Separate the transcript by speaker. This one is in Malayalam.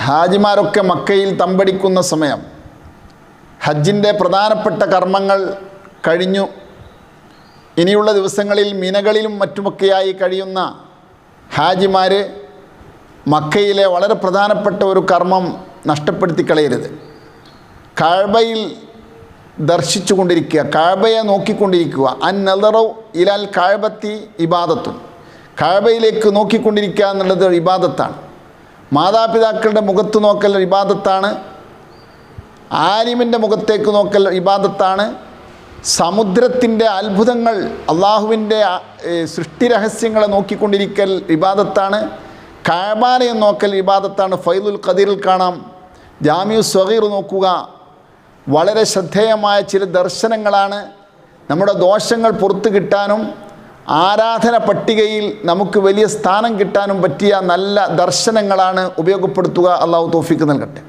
Speaker 1: ഹാജിമാരൊക്കെ മക്കയിൽ തമ്പടിക്കുന്ന സമയം ഹജ്ജിന്റെ പ്രധാനപ്പെട്ട കർമ്മങ്ങൾ കഴിഞ്ഞു. ഇനിയുള്ള ദിവസങ്ങളിൽ മിനകളിലും മറ്റുമൊക്കെയായി കഴിയുന്ന ഹാജിമാർ മക്കയിലെ വളരെ പ്രധാനപ്പെട്ട ഒരു കർമ്മം നഷ്ടപ്പെടുത്തി കളയരുത്. കാഴ്ബയിൽ ദർശിച്ചു കൊണ്ടിരിക്കുക കാഴ്ബയെ നോക്കിക്കൊണ്ടിരിക്കുക. അൻ നദറു ഇലാൽ കാഴ്ബത്തി ഇബാദത്തും കാഴ്ബയിലേക്ക് നോക്കിക്കൊണ്ടിരിക്കുക എന്നുള്ളത് ഇബാദത്താണ്. മാതാപിതാക്കളുടെ മുഖത്ത് നോക്കൽ ഇബാദത്താണ്. ആലിമിന്റെ മുഖത്തേക്ക് നോക്കൽ ഇബാദത്താണ്. സമുദ്രത്തിന്റെ അത്ഭുതങ്ങൾ അള്ളാഹുവിന്റെ സൃഷ്ടി രഹസ്യങ്ങളെ നോക്കിക്കൊണ്ടിരിക്കൽ ഇബാദത്താണ്. കാബാലയെ നോക്കൽ ഇബാദത്താണ്. ഫൈദുൽ ഖദീറിൽ കാണാം. ജാമ്യു സ്വഹീർ നോക്കുക. വളരെ ശ്രദ്ധേയമായ ചില ദർശനങ്ങളാണ്. നമ്മുടെ ദോഷങ്ങൾ പുറത്തു കിട്ടാനും ആരാധന പട്ടികയിൽ നമുക്ക് വലിയ സ്ഥാനം കിട്ടാനും പറ്റിയ നല്ല ദർശനങ്ങളാണ് ഉപയോഗപ്പെടുത്തുക. അള്ളാഹു തോഫിക്ക് നൽകട്ടെ.